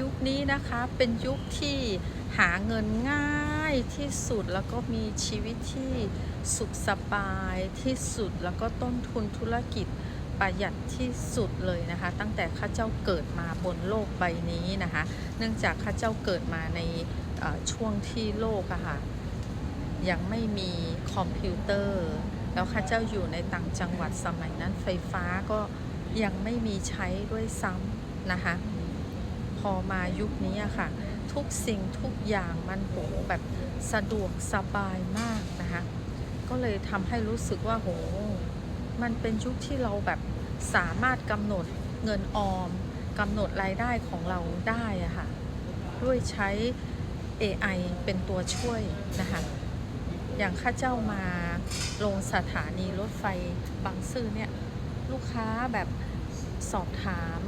ยุคนี้นะคะเป็นยุคที่หาเงินง่ายที่สุดแล้วก็มีชีวิตที่สุขสบายที่สุดแล้วก็ต้นทุนธุรกิจประหยัดที่สุดเลยนะคะ ตั้งแต่ข้าเจ้าเกิดมาบนโลกใบนี้นะคะ เนื่องจากข้าเจ้าเกิดมาในช่วงที่โลกอะค่ะยังไม่มีคอมพิวเตอร์ แล้วข้าเจ้าอยู่ในต่างจังหวัดสมัยนั้นไฟฟ้าก็ยังไม่มีใช้ด้วยซ้ำนะคะ พอมายุคนี้อะค่ะ ทุกสิ่งทุกอย่างมันโหแบบสะดวกสบายมากนะคะ ก็เลยทำให้รู้สึกว่าโห มันเป็นยุคที่เราแบบสามารถกำหนดเงินออมกำหนดรายได้ของเราได้อะค่ะ ด้วยใช้ AI เป็นตัวช่วยนะคะ อย่างข้าเจ้ามาลงสถานีรถไฟบางซื่อเนี่ย ลูกค้าแบบสอบถาม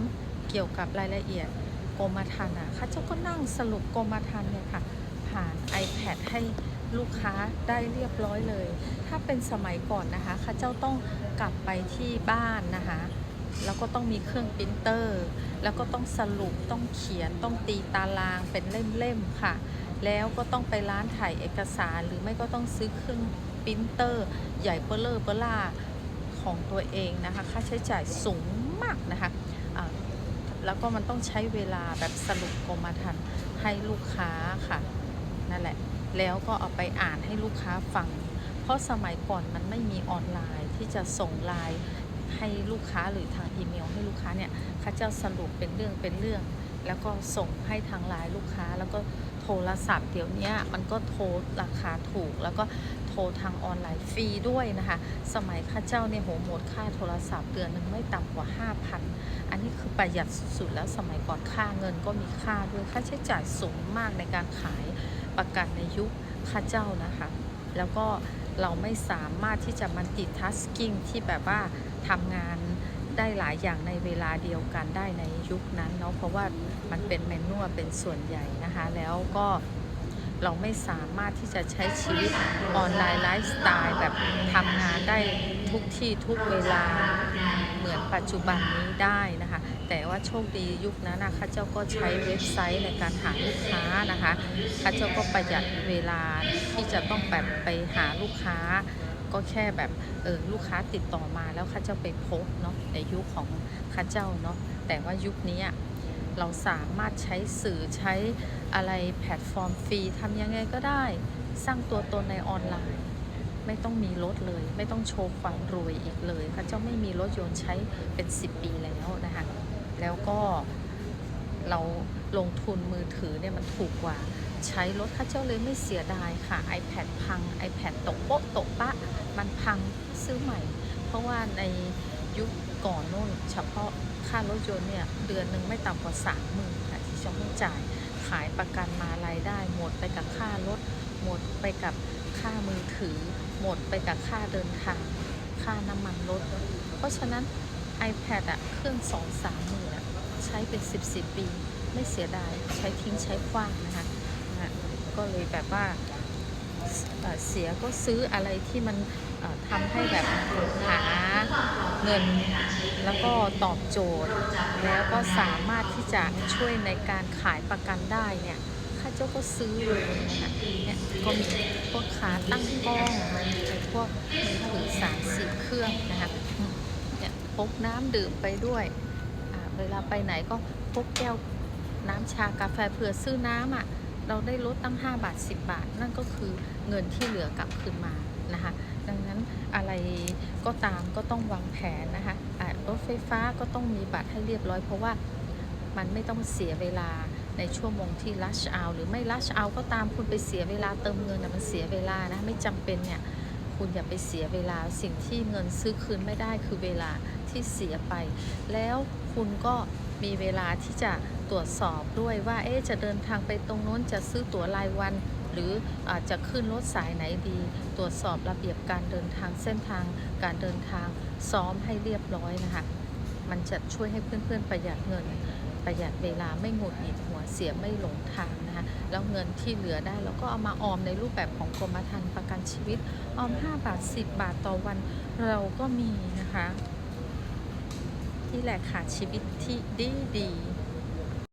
เกี่ยวกับรายละเอียด กรมธรรม์อะข้าเจ้าก็นั่งสรุปกรมธรรม์เนี่ยค่ะ ผ่าน iPad ให้ลูกค้าได้เรียบร้อยเลย ถ้าเป็นสมัยก่อนนะคะข้าเจ้าต้องกลับไปที่บ้านนะคะ แล้วก็ต้องมีเครื่องปรินเตอร์ แล้วก็ต้องสรุปต้องเขียนต้องตีตารางเป็นเล่มๆค่ะ แล้วก็ต้องไปร้านถ่ายเอกสาร หรือไม่ก็ต้องซื้อเครื่องปรินเตอร์ ใหญ่เปอเลอร์เปอล่าของตัวเองนะคะ ค่าใช้จ่ายสูงมากนะคะ แล้วก็มันต้องใช้เวลาแบบสรุปกรมธรรม์ให้ลูกค้าค่ะนั่นแหละ แล้วก็เอาไปอ่านให้ลูกค้าฟัง เพราะสมัยก่อนมันไม่มีออนไลน์ที่จะส่งไลน์ให้ลูกค้าหรือทางอีเมล ให้ลูกค้าเนี่ยเขาจะสรุปเป็นเรื่องเป็นเรื่อง แล้วก็ส่งให้ทางไลน์ลูกค้าแล้วก็โทรศัพท์เดี๋ยวนี้มันก็โทรราคาถูกแล้วก็โทรทางออนไลน์ฟรีด้วยนะคะ สมัยข้าเจ้าเนี่ยโหหมดค่าโทรศัพท์เดือนหนึ่งไม่ต่ำกว่า 5,000 อันนี้คือประหยัดสุดๆแล้วสมัยก่อนค่าเงินก็มีค่าด้วยค่าใช้จ่ายสูงมากในการขายประกันในยุคข้าเจ้านะคะ แล้วก็เราไม่สามารถที่จะมันติดทัสกิ้งที่แบบว่าทำงานได้หลายอย่างในเวลาเดียวกันได้ในยุคนั้นเนาะเพราะว่ามันเป็นแมนนวลเป็นส่วนใหญ่นะคะ แล้วก็ เราไม่สามารถที่จะใช้ชีวิตออนไลน์ไลฟ์สไตล์แบบทำงานได้ทุกที่ทุกเวลาเหมือนปัจจุบันนี้ได้นะคะ แต่ว่าโชคดียุคนั้นนะข้าเจ้าก็ใช้เว็บไซต์ในการหาลูกค้านะคะข้าเจ้าก็ประหยัดเวลาที่จะต้องแบบไปหาลูกค้า ก็แค่แบบเออลูกค้าติดต่อมาแล้วข้าเจ้าไปโพสเนาะในยุคของข้าเจ้าเนาะแต่ว่ายุคนี้อะ เราสามารถใช้สื่อใช้อะไรแพลตฟอร์มฟรีทำยังไงก็ได้ สร้างตัวตนในออนไลน์ ไม่ต้องมีรถเลย ไม่ต้องโชว์ความรวยอีกเลยข้าเจ้าไม่มีรถยนต์ใช้เป็น 10 ปีแล้วนะคะแล้วก็เราลงทุนมือถือเนี่ยมันถูกกว่าใช้รถข้าเจ้าเลยไม่เสียดายค่ะ iPad พัง iPad ตกโป๊ะตกปะ มันพังซื้อใหม่ เพราะว่าใน ยุคก่อนนู่นเฉพาะค่ารถยนต์เนี่ยเดือนหนึ่งไม่ต่ำกว่าสามหมื่นค่ะที่จะต้องจ่ายขายประกันมารายได้ หมดไปกับค่ารถ หมดไปกับค่ามือถือ หมดไปกับค่าเดินทาง ค่าน้ำมันรถ เพราะฉะนั้น iPad อะเครื่องสองสามหมื่นอะใช้เป็น10 10ปี ไม่เสียดายใช้ทิ้งใช้คว้างนะคะนะก็เลยแบบว่า เสียก็ซื้ออะไรที่มันทำให้แบบหาเงินแล้วก็ตอบโจทย์ แล้วก็สามารถที่จะช่วยในการขายประกันได้เนี่ยข้าเจ้าก็ซื้อเลยนะเนี่ยก็มีพวกขาตั้งกล้องพวกมือถือสามสี่เครื่องนะคะเนี่ยพกน้ำดื่มไปด้วยเวลาไปไหนก็พกแก้วน้ำชากาแฟเผื่อซื้อน้ำอะ เราได้ลดตั้ง 5 บาท 10 บาท นั่นก็คือเงินที่เหลือกลับคืนมานะคะดังนั้นอะไรก็ตามก็ต้องวางแผนนะคะรถไฟฟ้าก็ต้องมีบัตรให้เรียบร้อย เพราะว่ามันไม่ต้องเสียเวลาในชั่วโมงที่ rush hour หรือไม่ rush hour ก็ตามคุณไปเสียเวลาเติมเงินนะมันเสียเวลานะไม่จำเป็นเนี่ยคุณอย่าไปเสียเวลาสิ่งที่เงินซื้อคืนไม่ได้คือเวลาที่เสียไป แล้วคุณก็มีเวลาที่จะ ตรวจสอบด้วยว่าเอ๊จะเดินทางไปตรงโน้นจะซื้อตั๋วรายวัน หรืออาจจะขึ้นรถสายไหนดี ตรวจสอบระเบียบการเดินทางเส้นทาง การเดินทางซ้อมให้เรียบร้อยนะคะมันจะช่วยให้เพื่อนๆประหยัดเงิน ประหยัดเวลาไม่หงุดหงิดหัวเสียไม่หลงทางนะคะแล้วเงินที่เหลือได้เราก็เอามาออมในรูปแบบของกรมธรรม์ประกันชีวิต ออม 5 บาท 10 บาทต่อวันเราก็มีนะคะที่แหละค่ะชีวิตที่ดีดี